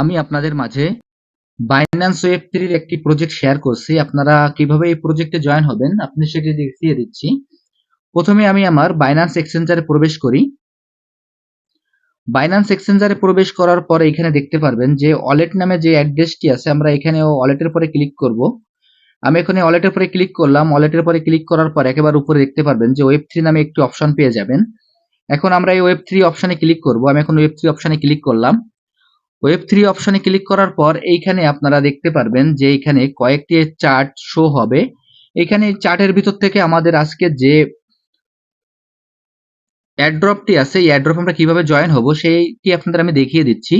আমি আপনাদের মাঝে বাইন্যান্স ওয়েব থ্রির একটি প্রজেক্ট শেয়ার করছি। আপনারা কীভাবে এই প্রজেক্টে জয়েন হবেন, আপনি সেটি দেখিয়ে দিচ্ছি। প্রথমে আমি আমার বাইন্যান্স এক্সচেঞ্জারে প্রবেশ করি। বাইন্যান্স এক্সচেঞ্জারে প্রবেশ করার পরে এখানে দেখতে পারবেন যে ওয়ালেট নামে যে অ্যাড্রেসটি আছে, আমরা এখানে ওয়ালেটের পরে ক্লিক করব। আমি এখানে ওয়ালেটের পরে ক্লিক করলাম ওয়ালেটের পরে ক্লিক করার পর একেবারে উপরে দেখতে পারবেন যে ওয়েব থ্রি নামে একটি অপশন পেয়ে যাবেন। এখন আমরা এই ওয়েব থ্রি অপশনে ক্লিক করব। আমি এখন ওয়েব থ্রি অপশনে ক্লিক করলাম। ওয়েব থ্রি অপশনে ক্লিক করার পর এইখানে আপনারা দেখতে পারবেন যে এখানে কয়েকটি চার্ট শো হবে। এখানে চার্টের ভিতর থেকে আমাদের আজকে যে অ্যাড্রপটি আছে, এই অ্যাড্রপ আমরা কীভাবে জয়েন হব সেইটি আপনাদের আমি দেখিয়ে দিচ্ছি।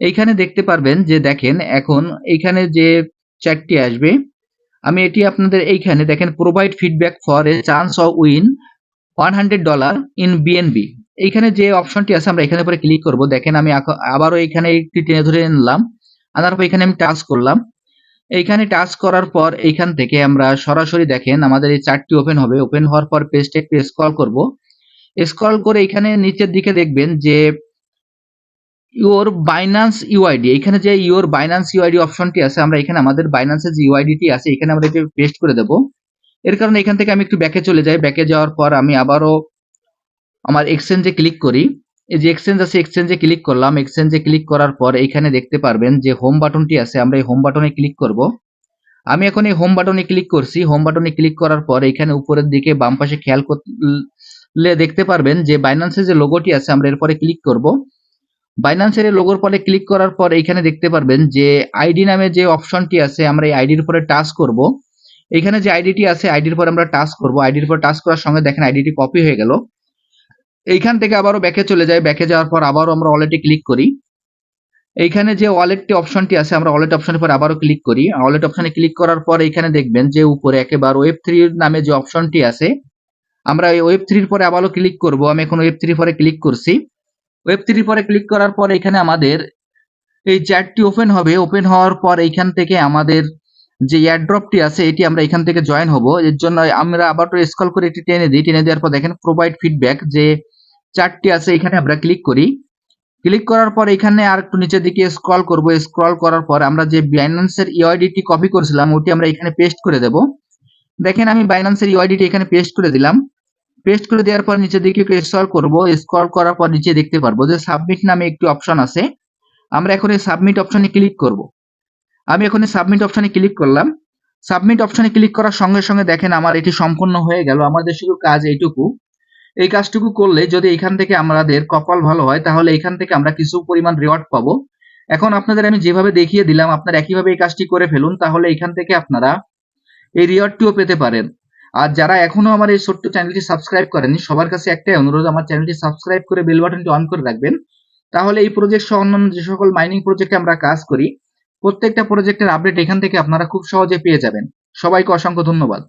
এইখানে দেখতে পারবেন যে দেখেন, এখন এইখানে যে চ্যাটটি আসবে, আমি এটি আপনাদের এইখানে দেখেন provide feedback for a chance of win one hundred dollar in BNB এইখানে যে অপশনটি আছে, আমরা এখানে পরে ক্লিক করব। দেখেন আমি আবারও এখানে একটি টেনে ধরে নিলাম। আনার পর এখানে আমি টাচ করলাম। এইখানে টাচ করার পর এইখান থেকে আমরা সরাসরি দেখেন, আমাদের এই চারটি ওপেন হবে। ওপেন হওয়ার পর পেজটা একটু স্ক্রল করব। স্ক্রল করে এখানে নিচের দিকে দেখবেন যে ইওর বাইন্যান্স ইউআইডি এখানে যে ইওর বাইন্যান্স ইউআইডি অপশনটি আছে, আমরা এখানে আমাদের বাইন্যান্সের যে ইউআইডিটি আছে, এখানে আমরা এটা পেস্ট করে দেব। এর কারণে এখান থেকে আমি একটু ব্যাকে চলে যাই। ব্যাকে যাওয়ার পর আমি আবারও আমার এক্সচেঞ্জে ক্লিক করি। এই যে এক্সচেঞ্জ আছে এক্সচেঞ্জে ক্লিক করলাম। এক্সচেঞ্জে ক্লিক করার পর এইখানে দেখতে পারবেন যে হোম বাটনটি আছে, আমরা এই হোম বাটনে ক্লিক করব। আমি এখন এই হোম বাটনে ক্লিক করছি। হোম বাটনে ক্লিক করার পর এখানে উপরের দিকে বাম পাশে খেয়াল করলে দেখতে পারবেন যে বাইন্যান্সের যে লোগোটি আছে, আমরা এরপরে ক্লিক করব। বাইন্যান্সের লোগোর পরে ক্লিক করার পর এখানে দেখতে পারবেন যে আইডি নামে যে অপশনটি আছে, আমরা এই আইডির উপরে টাচ করব। এখানে যে আইডিটি আছে আইডির পর আমরা টাচ করব। আইডির পর টাচ করার সঙ্গে দেখেন আইডিটি কপি হয়ে গেল। এইখান থেকে আবারও ব্যাকে চলে যাই। ব্যাকে যাওয়ার পর আবারও আমরা ওয়ালেটে ক্লিক করি। এইখানে যে ওয়ালেটটি অপশনটি আছে, আমরা ওয়ালেট অপশনের পর আবারও ক্লিক করি। ওয়ালেট অপশনে ক্লিক করার পর এখানে দেখবেন যে উপরে একেবারে ওয়েব থ্রি নামে যে অপশনটি আছে, আমরা এই ওয়েব থ্রির পরে আবারও ক্লিক করব। আমি এখন ওয়েব থ্রি পরে ক্লিক করছি। ওয়েব থ্রি পরে ক্লিক করার পর এখানে আমাদের এই চ্যাটটি ওপেন হবে। ওপেন হওয়ার পর এইখান থেকে আমাদের যে এয়ারড্রপটি আছে, এটি আমরা এখান থেকে জয়েন হব। এর জন্য আমরা আবার স্কল করে এটি টেনে দিই। টেনে দেওয়ার পর দেখেন প্রোভাইড ফিডব্যাক যে চার্টটি আছে, এখানে আমরা ক্লিক করি। ক্লিক করার পর এখানে আর একটু নিচের দিকে স্ক্রল করব। স্ক্রল করার পর আমরা যে বাইন্যান্সের ইউআইডিটি কপি করেছিলাম, ওটি আমরা এখানে পেস্ট করে দেব। দেখেন আমি বাইন্যান্সের ইউআইডিটি এখানে পেস্ট করে দিলাম। পেস্ট করে দেওয়ার পর নিচের দিকে স্ক্রল করব। স্ক্রল করার পর নিচে দেখতে পারব যে সাবমিট নামে একটি অপশন আছে। আমরা এখন এই সাবমিট অপশনে ক্লিক করব। আমি এখন সাবমিট অপশনে ক্লিক করলাম। সাবমিট অপশনে ক্লিক করার সঙ্গে সঙ্গে দেখেন আমার এটি সম্পূর্ণ হয়ে গেল। আমাদের শুধু কাজ এইটুকু। এই কাজটুকু করলে যদি এখান থেকে আমাদের কপাল ভালো হয়, তাহলে এখান থেকে আমরা কিছু পরিমাণ রিওয়ার্ড পাবো। এখন আপনাদের আমি যেভাবে দেখিয়ে দিলাম, আপনারা একইভাবে এই কাজটি করে ফেলুন, তাহলে এখান থেকে আপনারা এই রিওয়ার্ডটিও পেতে পারেন। আর যারা এখনও আমার এই ছোট্ট চ্যানেলটি সাবস্ক্রাইব করেনি সবার কাছে একটাই অনুরোধ, আমার চ্যানেলটি সাবস্ক্রাইব করে বেল বাটনটি অন করে রাখবেন। তাহলে এই প্রজেক্ট সহ অন্যান্য যে সকল মাইনিং প্রজেক্টে আমরা কাজ করি, প্রত্যেকটা প্রজেক্টের আপডেট এখান থেকে আপনারা খুব সহজে পেয়ে যাবেন। সবাইকে অসংখ্য ধন্যবাদ।